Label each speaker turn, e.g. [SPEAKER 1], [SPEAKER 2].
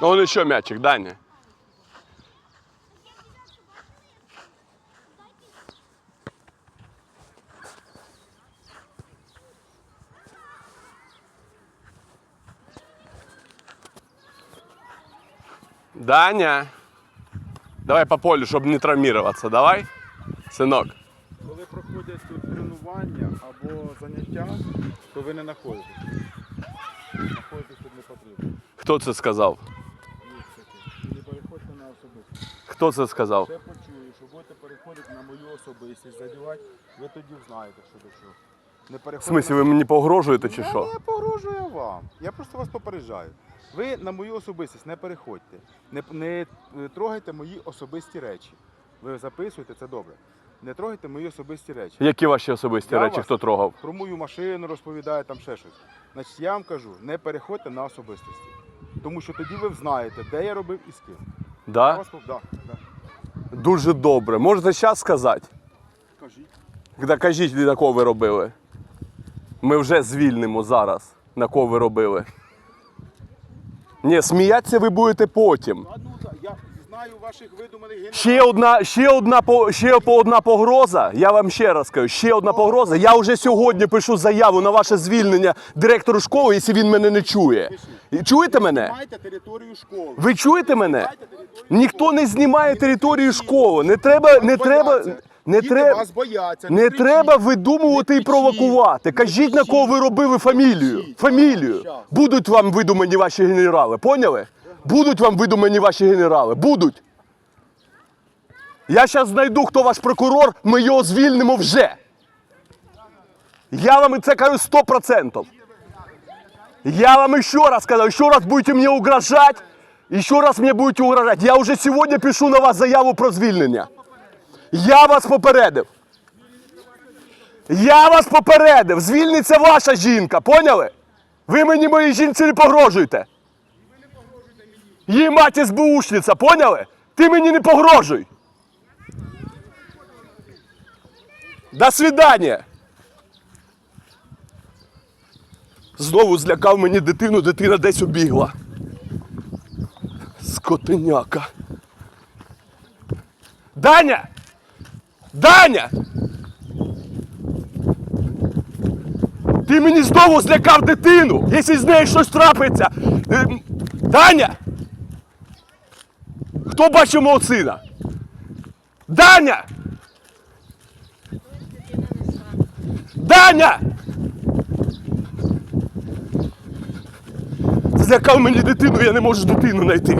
[SPEAKER 1] Он еще мячик, Даня. Даня. Давай по полю, чтобы не травмироваться. Давай, сынок.
[SPEAKER 2] Коли проходять тут тренування або заняття, то ви не знаходитесь. Знаходитесь тут не потрібно.
[SPEAKER 1] Хто це сказав? Хто це сказав?
[SPEAKER 2] Ще почую, що будете переходити на мою особистість, задівати, ви тоді знаєте, що до чого. Не
[SPEAKER 1] В
[SPEAKER 2] переходьте
[SPEAKER 1] смислі, ви мені погрожуєте чи
[SPEAKER 2] Я
[SPEAKER 1] що?
[SPEAKER 2] не погрожую вам. Я просто вас попереджаю. Ви на мою особистість не переходьте. Не, не е, трогайте мої особисті речі. Ви записуєте, це добре. Не трогайте мої особисті речі.
[SPEAKER 1] Які ваші особисті
[SPEAKER 2] Я
[SPEAKER 1] речі,
[SPEAKER 2] вас-
[SPEAKER 1] хто трогав?
[SPEAKER 2] Про мою машину розповідає, там ще щось. Значить, я вам кажу, не переходьте на особистості. Тому що тоді ви знаєте, де я робив і з ким.
[SPEAKER 1] Да,
[SPEAKER 2] да.
[SPEAKER 1] Дуже добре. Можете зараз сказати?
[SPEAKER 2] Кажіть.
[SPEAKER 1] Да кажіть, на кого ви робили. Ми вже звільнимо зараз, на кого ви робили. Ні, сміятися ви будете потім.
[SPEAKER 2] Знаю ваших видуманих генералів.
[SPEAKER 1] Ще одна, ще одна, по- ще по одна погроза. Я вам ще раз кажу, ще одна погроза. Я вже сьогодні пишу заяву на ваше звільнення директору школи, якщо він мене не чує. І Чуєте мене?
[SPEAKER 2] Територію школи.
[SPEAKER 1] Ви чуєте мене? Ніхто не знімає територію школи. Не треба, не треба, не
[SPEAKER 2] Діти
[SPEAKER 1] треба.
[SPEAKER 2] вас бояться.
[SPEAKER 1] Не
[SPEAKER 2] кричіть.
[SPEAKER 1] треба видумувати
[SPEAKER 2] Не
[SPEAKER 1] і провокувати. Кажіть, на кого ви робили фамілію.
[SPEAKER 2] кричіть.
[SPEAKER 1] Фамілію.
[SPEAKER 2] Щас.
[SPEAKER 1] Будуть вам видумані ваші генерали, поняли? Будуть вам видумані ваші генерали. Будуть. Я зараз знайду, хто ваш прокурор, ми його звільнимо вже. Я вам це кажу 100%. Я вам ще раз сказав, ще раз будете мені угрожати, ще раз мені будете угрожати. Я вже сьогодні пишу на вас заяву про звільнення. Я вас попередив. Я вас попередив. Звільниться ваша жінка, поняли? Ви мені моїй жінці не погрожуєте. Її мать СБУшниця, поняли? Ти мені не погрожуй. До свидання. Знову злякав мені дитину, дитина десь убігла. Скотиняка. Даня! Даня! Ти мені знову злякав дитину, якщо з нею щось трапиться. Ем, Даня! Хто бачив мого сина? Даня! Даня! Злякав мені дитину, я не можу дитину знайти.